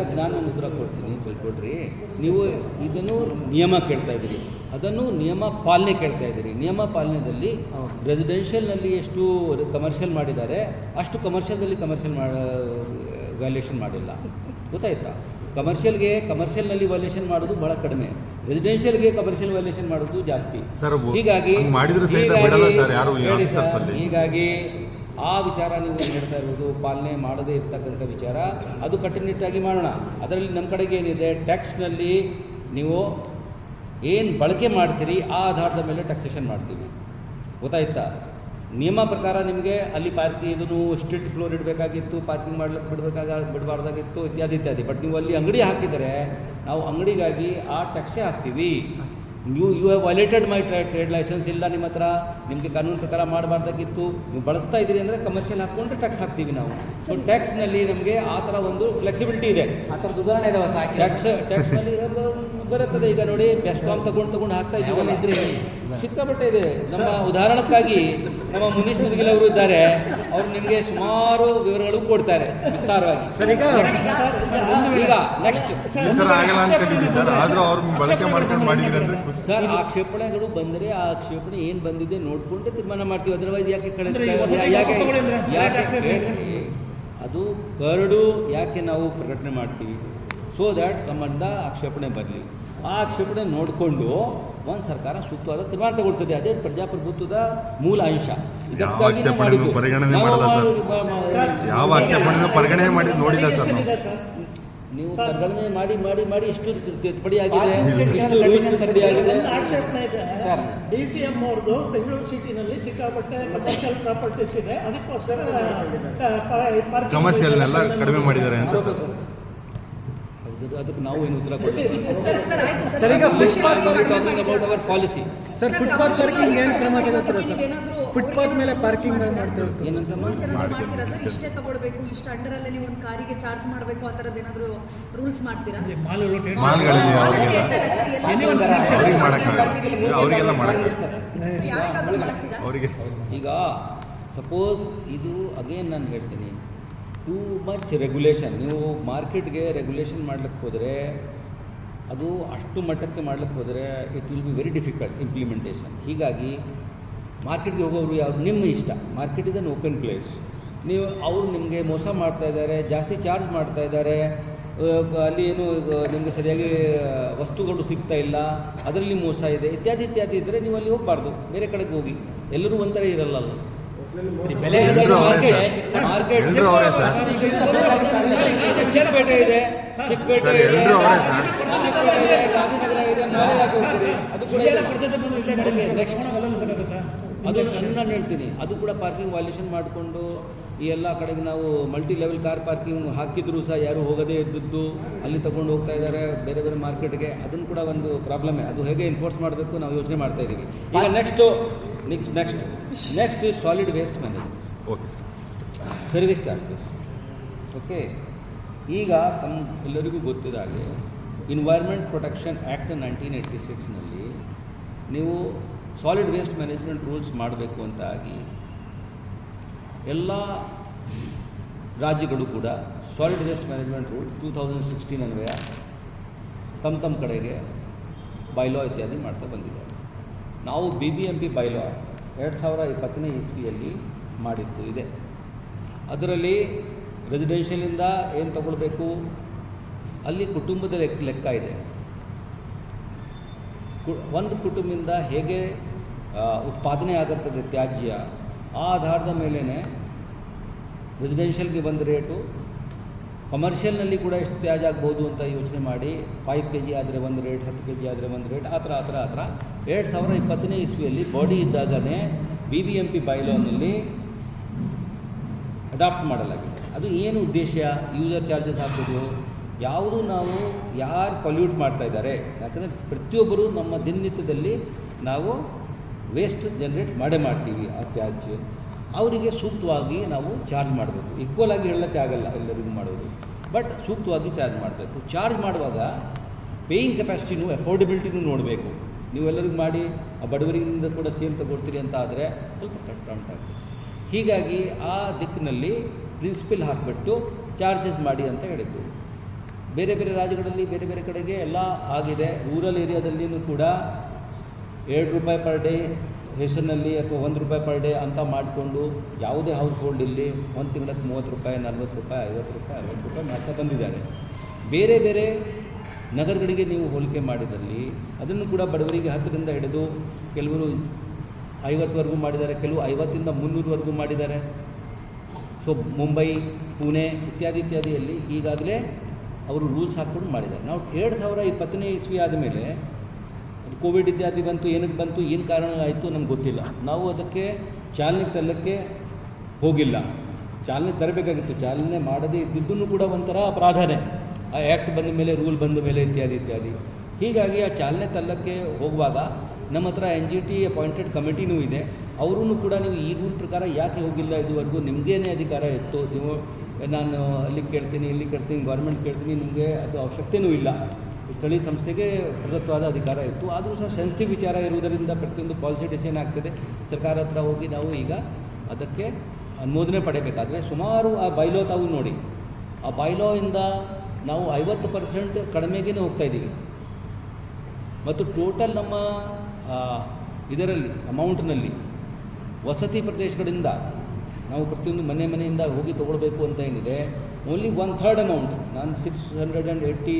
ಅದಕ್ಕೆ ನಾನು ಒಂದು ಉತ್ತರ ಕೊಡ್ತೀನಿ ತಿಳ್ಕೊಡ್ರಿ ನೀವು ಇದನ್ನು ನಿಯಮ ಕೇಳ್ತಾ ಇದ್ದೀರಿ. ಅದನ್ನು ನಿಯಮ ಪಾಲನೆ ಕೇಳ್ತಾ ಇದ್ದೀರಿ. ನಿಯಮ ಪಾಲನೆಯಲ್ಲಿ ರೆಸಿಡೆನ್ಷಿಯಲ್ನಲ್ಲಿ ಎಷ್ಟು ಕಮರ್ಷಿಯಲ್ ಮಾಡಿದ್ದಾರೆ ಅಷ್ಟು ಕಮರ್ಷಿಯಲ್ದಲ್ಲಿ ಕಮರ್ಷಿಯಲ್ ಮಾಡ ವ್ಯಾಲ್ಯೂಷನ್ ಮಾಡಿಲ್ಲ. ಗೊತ್ತಾಯ್ತಾ? ಕಮರ್ಷಿಯಲ್ಗೆ ಕಮರ್ಷಿಯಲ್ನಲ್ಲಿ ವ್ಯಾಲ್ಯೂಷನ್ ಮಾಡೋದು ಬಹಳ ಕಡಿಮೆ. ರೆಸಿಡೆನ್ಷಿಯಲ್ಗೆ ಕಮರ್ಷಿಯಲ್ ವ್ಯಾಲ್ಯೂಷನ್ ಮಾಡೋದು ಜಾಸ್ತಿ. ಹೀಗಾಗಿ ಹೀಗಾಗಿ- ಆ ವಿಚಾರ ನೀವು ಹೇಳ್ತಾ ಇರೋದು ಪಾಲನೆ ಮಾಡದೇ ಇರ್ತಕ್ಕಂಥ ವಿಚಾರ. ಅದು ಕಟ್ಟುನಿಟ್ಟಾಗಿ ಮಾಡೋಣ. ಅದರಲ್ಲಿ ನಮ್ಮ ಕಡೆಗೆ ಏನಿದೆ? ಟ್ಯಾಕ್ಸ್ನಲ್ಲಿ ನೀವು ಏನು ಬಳಕೆ ಮಾಡ್ತೀರಿ, ಆ ಆಧಾರದ ಮೇಲೆ ಟ್ಯಾಕ್ಸೇಷನ್ ಮಾಡ್ತೀವಿ. ಗೊತ್ತಾಯ್ತಾ? ನಿಯಮ ಪ್ರಕಾರ ನಿಮಗೆ ಅಲ್ಲಿ ಪಾರ್ಕಿಂಗ್ ಇದನ್ನು ಸ್ಟ್ರೀಟ್ ಫ್ಲೋರ್ ಇಡಬೇಕಾಗಿತ್ತು ಪಾರ್ಕಿಂಗ್ ಮಾಡ್ಲಿಕ್ಕೆ ಬಿಡಬೇಕಾಗ, ಬಿಡಬಾರ್ದಾಗಿತ್ತು, ಇತ್ಯಾದಿ ಇತ್ಯಾದಿ. ಬಟ್ ನೀವು ಅಲ್ಲಿ ಅಂಗಡಿ ಹಾಕಿದರೆ, ನಾವು ಅಂಗಡಿಗಾಗಿ ಆ ಟ್ಯಾಕ್ಸೇ ಹಾಕ್ತೀವಿ. You you have violated my trade license ಇಲ್ಲ ನಿಮ್ಮ ಹತ್ರ ನಿಮಗೆ ಕಾನೂನು ಪ್ರಕಾರ ಮಾಡಬಾರ್ದಾಗಿತ್ತು ನೀವು ಬಳಸ್ತಾ ಇದ್ದೀರಿ ಅಂದರೆ ಕಮರ್ಷಿಯಲ್ ಹಾಕ್ಕೊಂಡ್ರೆ ಟ್ಯಾಕ್ಸ್ ಹಾಕ್ತೀವಿ ನಾವು. ಸೊ ಟ್ಯಾಕ್ಸ್ನಲ್ಲಿ ನಮಗೆ ಆ ಥರ ಒಂದು ಫ್ಲೆಕ್ಸಿಬಿಲಿಟಿ ಇದೆ. ಆ ಥರ ಸುಧಾರಣೆ ಇದೆ ಹೊಸ ಟ್ಯಾಕ್ಸ್ ಟ್ಯಾಕ್ಸ್ನಲ್ಲಿ ಬರುತ್ತದೆ. ಈಗ ನೋಡಿ ಬೆಸ್ಕಾಮ್ ತಗೊಂಡು ತಗೊಂಡು ಹಾಕ್ತಾ ಇದ್ರಿ ಇದ್ದೀವಿ ಸಿಕ್ಕಾಪಟ್ಟೆ ಇದೆ. ನಮ್ಮ ಉದಾಹರಣಕ್ಕಾಗಿ ನಮ್ಮ ಮುನೀಶ್ ಮುದುಗಿಲ್ ಅವರು ಇದ್ದಾರೆ. ಅವರು ನಿಮಗೆ ಸುಮಾರು ವಿವರಗಳು ಕೊಡ್ತಾರೆ ವಿಸ್ತಾರವಾಗಿ. ಈಗ ನೆಕ್ಸ್ಟ್ ಸರ್ ಆ ಕ್ಷೇಪಣೆಗಳು ಬಳಕೆ ಮಾಡ್ಕೊಂಡು ಮಾಡಿದ್ರಿ ಅಂದ್ರೆ ಖುಷಿ. ಸರ್ ಆಕ್ಷೇಪಣೆಗಳು ಬಂದರೆ ಆ ಆಕ್ಷೇಪಣೆ ಏನು ಬಂದಿದೆ ನೋಡ್ಕೊಂಡೇ ತೀರ್ಮಾನ ಮಾಡ್ತೀವಿ. ಅದರ್ವೈಸ್ ಯಾಕೆ ಕಡೆ ಯಾಕೆ ಅದು ಕರಡು ಯಾಕೆ ನಾವು ಪ್ರಕಟಣೆ ಮಾಡ್ತೀವಿ? ಸೊ ದ್ಯಾಟ್ ಸಂಬಂಧ ಆಕ್ಷೇಪಣೆ ಬರಲಿ. ಆ ಆಕ್ಷೇಪಣೆ ನೋಡಿಕೊಂಡು ಒಂದು ಸರ್ಕಾರ ಸೂಕ್ತವಾದ ತೀರ್ಮಾನ ತಗೊಳ್ತದೆ. ಅದೇ ಪ್ರಜಾಪ್ರಭುತ್ವದ ಮೂಲ ಅಂಶ. ಪರಿಗಣನೆ ಸರ್. ಯಾವ ಪರಿಗಣನೆ ಮಾಡಿ ನೋಡಿಲ್ಲ ನಾವು. ಪರಿಗಣನೆ ಮಾಡಿ ಮಾಡಿ ಮಾಡಿ ಇಷ್ಟು ತಿದ್ದುಪಡಿ ಆಗಿದೆ. ಆಕ್ಷೇಪಣೆ ಇದೆ. ಡಿ ಸಿ ಎಂ ಅವ್ರದ್ದು ಬೆಂಗಳೂರು ಸಿಟಿನಲ್ಲಿ ಸಿಕ್ಕಾಪಟ್ಟೆ ಕಮರ್ಷಿಯಲ್ ಪ್ರಾಪರ್ಟೀಸ್ ಇದೆ. ಅದಕ್ಕೋಸ್ಕರ ಕಮರ್ಷಿಯಲ್ನೆಲ್ಲ ಕಡಿಮೆ ಮಾಡಿದ್ದಾರೆ ಅಂತ ಸರ್. ಅದಕ್ಕೆ ನಾವು ಏನು ಉತ್ತರ ಕೊಡಲಿಲ್ಲ ಸರ್ ಸರ್ ಆಯ್ತು ಸರ್. ಸರ್, ಈಗ commercial talking about our policy sir footpath parking ಏನು ಕ್ರಮ ತಗೋತೀರಾ ಸರ್ ಫುಟ್ಪಾತ್ ಮೇಲೆ ಪಾರ್ಕಿಂಗ್ ಮಾಡ್ತೀರಾ? ಏನಂತ ಮಾಡ್ತೀರಾ ಸರ್ ಇಷ್ಟೇ ತಗೊಳ್ಬೇಕು ಇಷ್ಟು ಅಂಡರಲ್ಲೇ ನೀವು ಒಂದು ಕಾರಿಗೆ ಚಾರ್ಜ್ ಮಾಡಬೇಕು ಆ ಥರದ್ದು ಏನಾದರೂ ರೂಲ್ಸ್ ಮಾಡ್ತೀರಾ? ಅವರಿಗೆಲ್ಲ ಮಾಡೋಕ್ಕಾಗಲ್ಲ ಅವರಿಗೆಲ್ಲ ಮಾಡೋಕ್ಕಾಗಲ್ಲ ಅವರಿಗೆ. ಈಗ ಸಪೋಸ್ ಇದು ಅಗೇನ್ ನಾನು ಹೇಳ್ತೀನಿ. ಟೂ ಮಚ್ ರೆಗ್ಯುಲೇಷನ್ ನೀವು ಮಾರ್ಕೆಟ್ಗೆ ರೆಗ್ಯುಲೇಷನ್ ಮಾಡ್ಲಿಕ್ಕೆ ಹೋದರೆ, ಅದು ಅಷ್ಟು ಮಟ್ಟಕ್ಕೆ ಮಾಡ್ಲಿಕ್ಕೆ ಹೋದರೆ it will be very difficult implementation ಹೀಗಾಗಿ ಮಾರ್ಕೆಟ್ಗೆ ಹೋಗೋರು ಯಾರು? ನಿಮ್ಮ ಇಷ್ಟ. ಮಾರ್ಕೆಟ್ ಇಸ್ ಓಪನ್ ಪ್ಲೇಸ್ ನೀವು, ಅವರು ನಿಮಗೆ ಮೋಸ ಮಾಡ್ತಾ ಇದ್ದಾರೆ, ಜಾಸ್ತಿ ಚಾರ್ಜ್ ಮಾಡ್ತಾ ಇದ್ದಾರೆ ಅಲ್ಲಿ ಏನು, ನಿಮಗೆ ಸರಿಯಾಗಿ ವಸ್ತುಗಳು ಸಿಗ್ತಾ ಇಲ್ಲ, ಅದರಲ್ಲಿ ಮೋಸ ಇದೆ, ಇತ್ಯಾದಿ ಇತ್ಯಾದಿ ಇದ್ದರೆ ನೀವು ಅಲ್ಲಿ ಹೋಗಬಾರ್ದು. ಬೇರೆ ಕಡೆಗೆ ಹೋಗಿ. ಎಲ್ಲರೂ ಒಂಥರ ಇರಲ್ಲ ಬೆಲೆ ಚಿಕ್ಕಪೇಟೆ ಇದೆ. ಚಿಕ್ಕಪೇಟೆ ಇದೆ ಗಾಂಧಿನಗರ ಇದೆ? ಅದು ಕೂಡ ನೆಕ್ಸ್ಟ್ ಅದು ನಾನು ಹೇಳ್ತೀನಿ. ಅದು ಕೂಡ ಪಾರ್ಕಿಂಗ್ ವಾಲ್ಯೂಷನ್ ಮಾಡಿಕೊಂಡು ಈ ಎಲ್ಲ ಕಡೆಗೆ ನಾವು ಮಲ್ಟಿ ಲೆವೆಲ್ ಕಾರ್ ಪಾರ್ಕಿಂಗ್ ಹಾಕಿದ್ರು ಸಹ ಯಾರು ಹೋಗದೇ ಇದ್ದದ್ದು ಅಲ್ಲಿ ತಗೊಂಡು ಹೋಗ್ತಾ ಇದ್ದಾರೆ ಬೇರೆ ಬೇರೆ ಮಾರ್ಕೆಟ್ಗೆ ಅದನ್ನು ಕೂಡ ಒಂದು ಪ್ರಾಬ್ಲಮ್ ಅದು ಹೇಗೆ ಎನ್ಫೋರ್ಸ್ ಮಾಡಬೇಕು ನಾವು ಯೋಚನೆ ಮಾಡ್ತಾ ಇದ್ದೀವಿ. ಈಗ next next next next is solid waste management okay sir service charge okay ಈಗ ತಮ್ಮ ಎಲ್ಲರಿಗೂ ಗೊತ್ತಿದ ಹಾಗೆ environment protection act nineteen eighty ಸಿಕ್ಸ್ನಲ್ಲಿ ನೀವು ಸಾಲಿಡ್ ವೇಸ್ಟ್ ಮ್ಯಾನೇಜ್ಮೆಂಟ್ ರೂಲ್ಸ್ ಮಾಡಬೇಕು ಅಂತ ಆಗಿ ಎಲ್ಲ ರಾಜ್ಯಗಳು ಕೂಡ solid waste management rule two thousand sixteen ಅನ್ವಯ ತಮ್ಮ ತಮ್ಮ ಕಡೆಗೆ ಬೈಲಾ ಇತ್ಯಾದಿ ಮಾಡ್ತಾ ಬಂದಿದೆ. ನಾವು B B M P bylaw ಎರಡು ಸಾವಿರ ಇಪ್ಪತ್ತನೇ ಇಸ್ವಿಯಲ್ಲಿ ಮಾಡಿದ್ದು ಇದೆ. ಅದರಲ್ಲಿ ರೆಸಿಡೆನ್ಷಿಯಲಿಂದ ಏನು ತಗೊಳ್ಬೇಕು? ಅಲ್ಲಿ ಕುಟುಂಬದ ಲೆಕ್ಕ ಲೆಕ್ಕ ಇದೆ. ಒಂದು ಕುಟುಂಬದಿಂದ ಹೇಗೆ ಉತ್ಪಾದನೆ ಆಗುತ್ತದೆ ತ್ಯಾಜ್ಯ, ಆ ಆಧಾರದ ಮೇಲೇ ರೆಸಿಡೆನ್ಷಿಯಲ್ಗೆ ಬಂದ ರೇಟು ಕಮರ್ಷಿಯಲ್ನಲ್ಲಿ ಕೂಡ ಎಷ್ಟು ತ್ಯಾಜ್ ಆಗ್ಬೋದು ಅಂತ ಯೋಚನೆ ಮಾಡಿ ಫೈವ್ ಕೆ ಜಿ ಆದರೆ ಒಂದು ರೇಟ್ ಹತ್ತು ಕೆ ಜಿ ಆದರೆ ಒಂದು ರೇಟ್ ಆ ಥರ ಆ ಥರ ಆ ಥರ. ಎರಡು ಸಾವಿರದ ಇಪ್ಪತ್ತನೇ ಇಸ್ವಿಯಲ್ಲಿ ಬಾಡಿ ಇದ್ದಾಗನೇ ಬಿ ಬಿ ಎಂ ಪಿ ಬೈಲೋನಲ್ಲಿ ಅಡಾಪ್ಟ್ ಮಾಡಲಾಗಿದೆ. ಅದು ಏನು ಉದ್ದೇಶ? ಯೂಸರ್ ಚಾರ್ಜಸ್ ಹಾಕೋದು ಯಾವುದು ನಾವು, ಯಾರು ಪೊಲ್ಯೂಟ್ ಮಾಡ್ತಾ ಇದ್ದಾರೆ? ಯಾಕಂದರೆ ಪ್ರತಿಯೊಬ್ಬರು ನಮ್ಮ ದಿನನಿತ್ಯದಲ್ಲಿ ನಾವು ವೇಸ್ಟ್ ಜನ್ರೇಟ್ ಮಾಡೇ ಮಾಡ್ತೀವಿ ಆ ತ್ಯಾಜ್ಯ. ಅವರಿಗೆ ಸೂಕ್ತವಾಗಿ ನಾವು ಚಾರ್ಜ್ ಮಾಡಬೇಕು. ಈಕ್ವಲ್ ಆಗಿ ಹೇಳೋಕ್ಕೆ ಆಗಲ್ಲ ಎಲ್ಲರಿಗೂ ಮಾಡೋದು. ಬಟ್ ಸೂಕ್ತವಾಗಿ ಚಾರ್ಜ್ ಮಾಡಬೇಕು. ಚಾರ್ಜ್ ಮಾಡುವಾಗ ಪೇಯಿಂಗ್ ಕೆಪಾಸಿಟಿನೂ ಎಫೋರ್ಡೆಬಿಲಿಟಿನೂ ನೋಡಬೇಕು. ನೀವೆಲ್ಲರಿಗೂ ಮಾಡಿ, ಆ ಬಡವರಿಂದ ಕೂಡ ಸೇಮ್ ತಗೊಳ್ತೀರಿ ಅಂತ ಆದರೆ ಸ್ವಲ್ಪ ಕಷ್ಟ ಉಂಟಾಗ್ತದೆ ಹೀಗಾಗಿ ಆ ದಿಕ್ಕಿನಲ್ಲಿ ಪ್ರಿನ್ಸಿಪಲ್ ಹಾಕಿಬಿಟ್ಟು ಚಾರ್ಜಸ್ ಮಾಡಿ ಅಂತ ಹೇಳಿದ್ದು. ಬೇರೆ ಬೇರೆ ರಾಜ್ಯಗಳಲ್ಲಿ ಬೇರೆ ಬೇರೆ ಕಡೆಗೆ ಎಲ್ಲ ಆಗಿದೆ. ರೂರಲ್ ಏರಿಯಾದಲ್ಲಿಯೂ ಕೂಡ ಎರಡು ರೂಪಾಯಿ ಪರ್ ಡೇ ಹೆಸರಿನಲ್ಲಿ ಅಥವಾ ಒಂದು ರೂಪಾಯಿ ಪರ್ ಡೇ ಅಂತ ಮಾಡಿಕೊಂಡು ಯಾವುದೇ ಹೌಸ್ ಹೋಲ್ಡ್ ಇಲ್ಲಿ ಒಂದು ತಿಂಗಳಿಗೆ ಮೂವತ್ತು ರೂಪಾಯಿ, ನಲ್ವತ್ತು ರೂಪಾಯಿ, ಐವತ್ತು ರೂಪಾಯಿ, ಅರವತ್ತು ರೂಪಾಯಿ ಮಾಡ್ತಾ ಬಂದಿದ್ದಾರೆ. ಬೇರೆ ಬೇರೆ ನಗರಗಳಿಗೆ ನೀವು ಹೋಲಿಕೆ ಮಾಡಿದಲ್ಲಿ ಅದನ್ನು ಕೂಡ ಬಡವರಿಗೆ ಹತ್ತರಿಂದ ಹಿಡಿದು ಕೆಲವರು ಐವತ್ತುವರೆಗೂ ಮಾಡಿದ್ದಾರೆ ಕೆಲವು ಐವತ್ತಿಂದ ಮುನ್ನೂರುವರೆಗೂ ಮಾಡಿದ್ದಾರೆ. ಸೊ ಮುಂಬೈ ಪುಣೆ ಇತ್ಯಾದಿ ಇತ್ಯಾದಿಯಲ್ಲಿ ಈಗಾಗಲೇ ಅವರು ರೂಲ್ಸ್ ಹಾಕ್ಕೊಂಡು ಮಾಡಿದ್ದಾರೆ. ನಾವು ಎರಡು ಸಾವಿರ ಇಪ್ಪತ್ತನೇ ಇಸ್ವಿ ಆದಮೇಲೆ ಕೋವಿಡ್ ಇತ್ಯಾದಿ ಬಂತು, ಏನಕ್ಕೆ ಬಂತು, ಏನು ಕಾರಣ ಆಯಿತು ನಮ್ಗೆ ಗೊತ್ತಿಲ್ಲ. ನಾವು ಅದಕ್ಕೆ ಚಾಲನೆ ತರಲಿಕ್ಕೆ ಹೋಗಿಲ್ಲ. ಚಾಲನೆ ತರಬೇಕಾಗಿತ್ತು. ಚಾಲನೆ ಮಾಡದೇ ಇದ್ದಿದ್ದನ್ನು ಕೂಡ ಒಂಥರ ಅಪರಾಧನೆ. ಆ ಆ್ಯಕ್ಟ್ ಬಂದ ಮೇಲೆ ರೂಲ್ ಬಂದ ಮೇಲೆ ಇತ್ಯಾದಿ ಇತ್ಯಾದಿ. ಹೀಗಾಗಿ ಆ ಚಾಲನೆ ತಲ್ಲಕ್ಕೆ ಹೋಗುವಾಗ ನಮ್ಮ ಹತ್ರ ಎನ್ ಜಿ ಟಿ ಅಪಾಯಿಂಟೆಡ್ ಕಮಿಟಿನೂ ಇದೆ. ಅವರೂ ಕೂಡ ನೀವು ಈ ರೂಲ್ ಪ್ರಕಾರ ಯಾಕೆ ಹೋಗಿಲ್ಲ ಇದುವರೆಗೂ? ನಿಮಗೇನೇ ಅಧಿಕಾರ ಇತ್ತು? ನೀವು, ನಾನು ಅಲ್ಲಿ ಕೇಳ್ತೀನಿ, ಇಲ್ಲಿ ಕೇಳ್ತೀನಿ ಗೌರ್ಮೆಂಟ್ ಕೇಳ್ತೀನಿ, ನಿಮಗೆ ಅದು ಅವಶ್ಯಕತೆಯೂ ಇಲ್ಲ. ಸ್ಥಳೀಯ ಸಂಸ್ಥೆಗೆ ಪ್ರದತ್ತವಾದ ಅಧಿಕಾರ ಇತ್ತು. ಆದರೂ ಸಹ ಸೆನ್ಸಿಟಿವ್ ವಿಚಾರ ಇರುವುದರಿಂದ ಪ್ರತಿಯೊಂದು ಪಾಲಿಸಿ ಡಿಸಿಷನ್ ಆಗ್ತದೆ. ಸರ್ಕಾರ ಹತ್ರ ಹೋಗಿ ನಾವು ಈಗ ಅದಕ್ಕೆ ಅನುಮೋದನೆ ಪಡೆಯಬೇಕಾದ್ರೆ ಸುಮಾರು ಆ ಬೈಲೋ ತಾವು ನೋಡಿ. ಆ ಬೈಲೋಯಿಂದ ನಾವು ಐವತ್ತು ಪರ್ಸೆಂಟ್ ಕಡಿಮೆಗೇ ಹೋಗ್ತಾ ಇದ್ದೀವಿ. ಮತ್ತು ಟೋಟಲ್ ನಮ್ಮ ಇದರಲ್ಲಿ, ಅಮೌಂಟ್ನಲ್ಲಿ ವಸತಿ ಪ್ರದೇಶಗಳಿಂದ ನಾವು ಪ್ರತಿಯೊಂದು ಮನೆ ಮನೆಯಿಂದ ಹೋಗಿ ತೊಗೊಳ್ಬೇಕು ಅಂತ ಏನಿದೆ ಓನ್ಲಿ ಒನ್ ಥರ್ಡ್ ಅಮೌಂಟ್ ನಾನು six hundred and eighty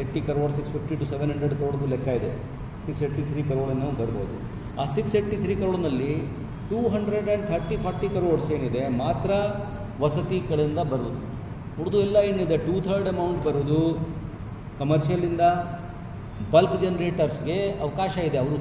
eighty crore six fifty to seven hundred ಕರೋಡ್ದು ಲೆಕ್ಕ ಇದೆ. ಸಿಕ್ಸ್ ಏಯ್ಟಿ ತ್ರೀ ಕರೋಡ್ ನಾವು ಬರ್ಬೋದು. ಆ six eighty three ಕರೋಡ್ನಲ್ಲಿ two hundred and thirty forty crores ಏನಿದೆ, ಮಾತ್ರ ವಸತಿ ಕಡೆಯಿಂದ ಬರೋದು ಉಳಿದು ಎಲ್ಲ ಏನಿದೆ ಟೂ ಥರ್ಡ್ ಅಮೌಂಟ್ ಬರೋದು ಕಮರ್ಷಿಯಲಿಂದ ಬಲ್ಕ್ ಜನ್ರೇಟರ್ಸ್ಗೆ ಅವಕಾಶ ಇದೆ. ಅವರು